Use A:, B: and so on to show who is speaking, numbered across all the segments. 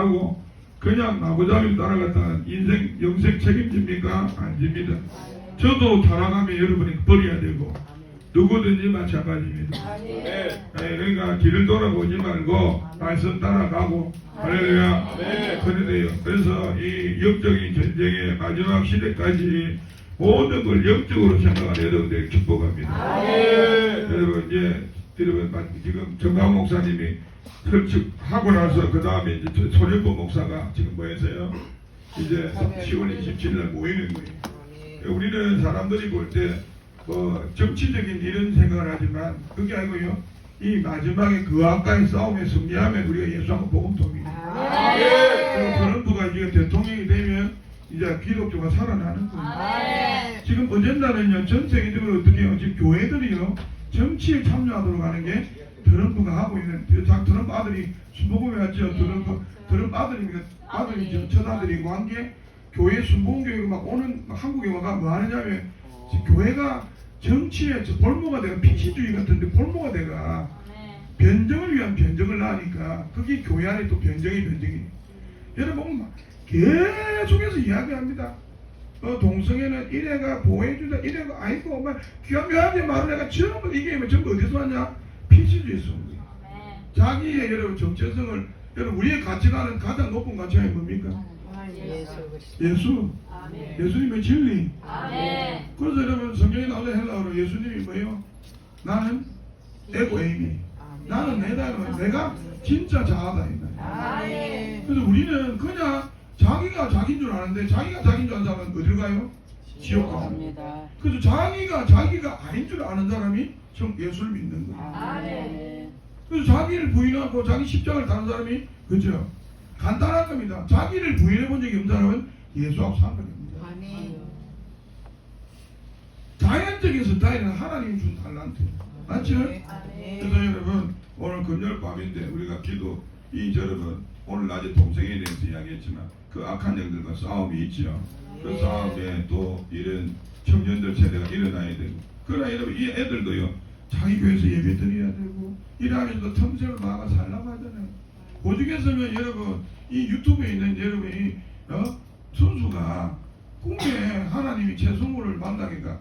A: 하고 그냥 나부자를 따라갔다가 인생 영생 책임집니까? 안 집니다. 저도 타락하면 여러분이 버려야 되고 누구든지 마찬가지입니다. 네, 그러니까 길을 돌아보지 말고 말씀 따라가고 할렐루야. 그래요. 그래서 이 영적인 전쟁의 마지막 시대까지 모든 걸 영적으로 생각하는 여러분들 축복합니다. 여러분 이제 여러분 지금 정강 목사님이 설축하고 나서 그 다음에 이제 저 손현보 목사가 지금 뭐 했어요? 이제 10월 27일 모이는 거예요. 우리는 사람들이 볼 때 뭐 정치적인 이런 생각을 하지만 그게 아니고요. 이 마지막에 그 아까의 싸움에 승리하면 우리가 예수하고 복음통입니다. 그리고 트럼프가 이제 대통령이 되면 이제 기독교가 살아나는 거예요. 지금 어젠다는요 전 세계적으로 어떻게 해요? 지금 교회들이요 정치에 참여하도록 하는 게 트럼프가 하고 있는 자 트럼프 아들이 순복음에 왔죠. 트럼프 트럼프 아들이 아들이 저 처아들이고 한게 교회 순복음교육 막 오는 막 한국에 와가 뭐 하느냐면 지금 교회가 정치에 저 볼모가 돼가 피시주의 같은데 볼모가 돼가 변정을 위한 변정을 낳으니까 그게 교회 안에 또 변정이 변정이. 여러분 막 계속해서 이야기합니다. 어, 동성애는 이래가 보호해주자 이래가 아이고 막 귀하게 말을 해가 전부 이게 뭐 전부 어디서 왔냐 온 거예요. 자기의 여러분 정체성을 여러분 우리의 가치관은 가장 높은 가치관이 뭡니까?
B: 예수 그리스도.
A: 예수 예수님의 진리
C: 아멘.
A: 그래서 여러분 성경에 나오는 헬라어로 예수님이 뭐예요? 나는 에고 에이미 나는 내다. 내가 진짜 자아다.
B: 아멘.
A: 그래서 우리는 그냥 자기가 자기인 줄 아는데 자기가 자기인 줄 아는 사람은 어딜 가요? 지옥.
B: 갑니다.
A: 그래서 자기가 자기가 아닌 줄 아는 사람이 정 예수를 믿는 거예요.
B: 아멘.
A: 그래서 자기를 부인하고 자기 십장을 다는 사람이 그죠? 간단한 겁니다. 자기를 부인해 본 적이 없는 사람은 예수하고 상관입니다.
B: 아멘.
A: 자연적인 스타일은 하나님이 준 달란트. 맞죠?
B: 아멘.
A: 그래서 여러분 오늘 금요일 밤인데 우리가 기도 이 여러분 오늘 낮에 동생에 대해서 이야기했지만 그 악한 영들과 싸움이 있죠. 그 싸움에 또 이런 청년들 세대가 일어나야 되고 그러나 여러분 이 애들도요 자기 교회에서 예배 드려야 되고 일하면서도 틈새를 막아 살라하잖아요. 그 중에서는 여러분 이 유튜브에 있는 여러분이 어? 선수가 꿈에 하나님이 제 성물을 만나니까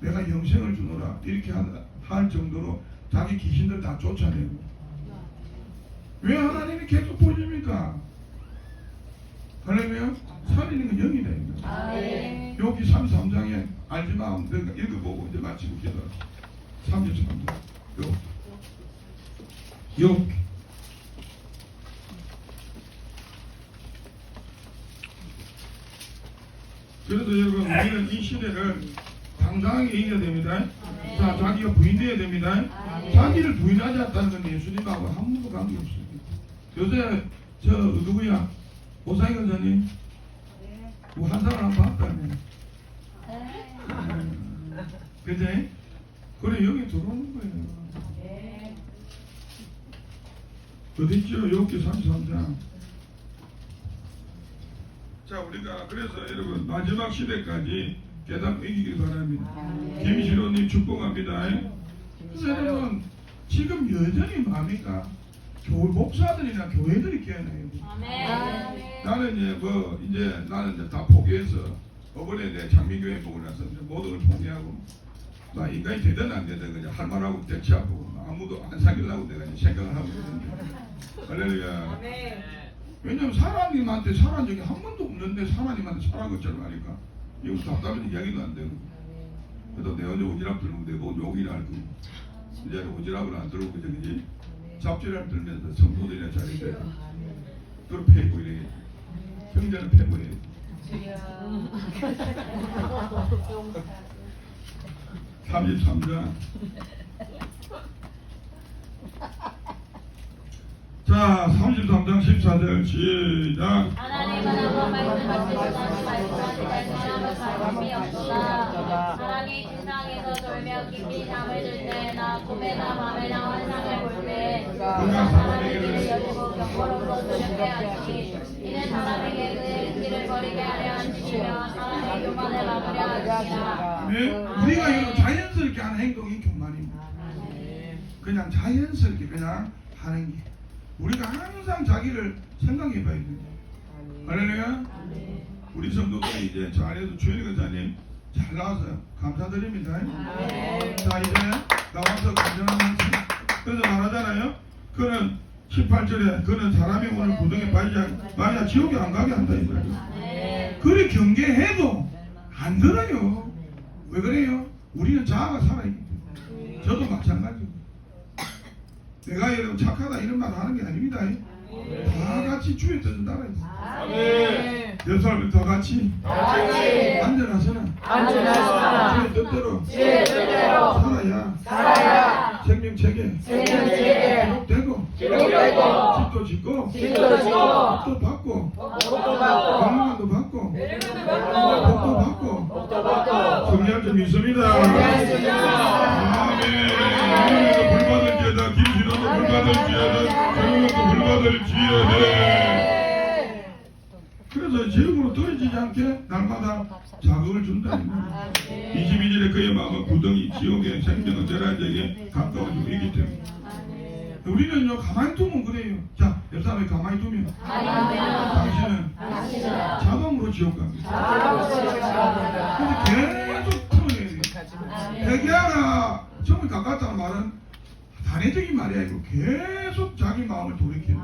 A: 내가 영생을 주노라 이렇게 하- 할 정도로 자기 귀신들 다 쫓아내고 왜 하나님이 계속 보여줍니까? 할렐루야 살리는 건 영이다 이거.
C: 아멘.
A: 여기 33장에 알지마 내가 읽어보고 이제 마치고 기도 33장 요 요. 그래서 여러분 우리는 이 시대를 당당하게 이겨야 됩니다. 자, 자기가 부인돼야 됩니다. 자기를 부인하지 않다는 건 예수님하고 아무도 관계없습니다. 요새 저 누구야? 오사희 권사님? 뭐 환상을 한번 봤다며. 음, 그제? 그래 여기 들어오는 거예요. 어디 있죠? 여기 33장. 자 우리가 그래서 여러분 마지막 시대까지 깨닫고 이기길 바랍니다. 김신호님 축복합니다. 그래서 여러분 지금 여전히 뭡니까? 교 목사들이나 교회들이 깨어나요.
C: 아멘.
A: 나는 이제 뭐 이제 나는 이제 다 포기해서 어번에 내 장미교회 보고 나서 이제 모든 걸 포기하고 나 인간이 되든 안 되든 그냥 할 말하고 대치하고 아무도 안 사귀려고 내가 이제 생각을 하고 있는데 할렐루야. 왜냐면 사람님한테 사랑한 적이 한 번도 없는데 사람님한테 사랑한 것처럼 하니까 이거 답답한 이야기도 안 되고. 그래도 내가 이제 오지랖 들면 내가 욕이라 할 거고 이제 오지랖을 안 들고 그저 그지 잡지를 들면서 성도들이나 자리에 그걸 패고 이래 형제는 패고 이래 33장 자. 33장 14절 시작.
C: 하나님은 아무 사람은 사람이 없도다. 사람이 지상에서 돌며 깊이 잠을 들 때나 꿈에나 밤에나 환상을 볼때 그가 사람의 길을 여주고 경고롭고 두렵게 하시니 이는 사람에게 그의 길을 버리게 하려 하시며 사람의 교만을 막으려 하시니라.
A: 네? 우리가 이거 자연스럽게 하는 행동이 교만입니다 그냥 자연스럽게 그냥 하는 게 우리가 항상 자기를 생각해 봐야 돼요. 할렐루야. 우리 성도들이 이제 저 안에서 주일 권사님 잘 나와서요. 감사드립니다. 자 이제 나와서 말씀. 그래서 말하잖아요. 그는 18절에 그는 사람이 오늘 구덩에 빠지지 만약 지옥에 안 가게 한다 이 말이에요. 그리 경계해도 안 들어요. 왜 그래요? 우리는 자아가 때문에. 저도 마찬가지고. 내가 여러분 착하다 이런 말 하는 게 아닙니다. 다 같이 주의 뜻을 따라야 돼. 몇 사람이 다 같이 안전하서나
B: 안전하시나
A: 주의 뜻대로.
B: 주의 뜻대로.
A: 살아야.
B: 살아야.
A: 생명체계.
B: 생명체계.
A: 기록되고.
B: 기록되고.
A: 집도 짓고.
B: 집도 짓고.
A: 또 받고.
B: 복도 받고.
A: 건강도 받고.
B: 받고.
A: 복도 받고.
B: 복도 받고.
A: 정리할 점 있습니다. 아멘. 하나님도 불 받을 지어다 김신호도 불 받을 지어다 정영도 불 받을 지어다 그래서 제국으로 떨어지지 않게 날마다 자극을 준다. 22절에 그의 마음은 구덩이 지옥의 생명은 대란에게 가까워지고 있기 때문에 우리는요 가만히 두면 그래요. 자, 옆 사람이 가만히 두면 당신은 자동으로 지옥 갑니다. 그래서 계속 틀어내야 돼요. 회개하라 정말 가깝다는 말은 단회적인 말이 아니고 계속 자기 마음을 돌이켜요.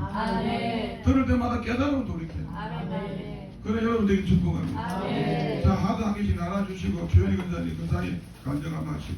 A: 들을 때마다 깨달음을 돌이켜요. 그래 여러분 되게 축복합니다. 자 하도 한 개씩 나눠주시고 주연이 근사님 그 사이 간증한 마시고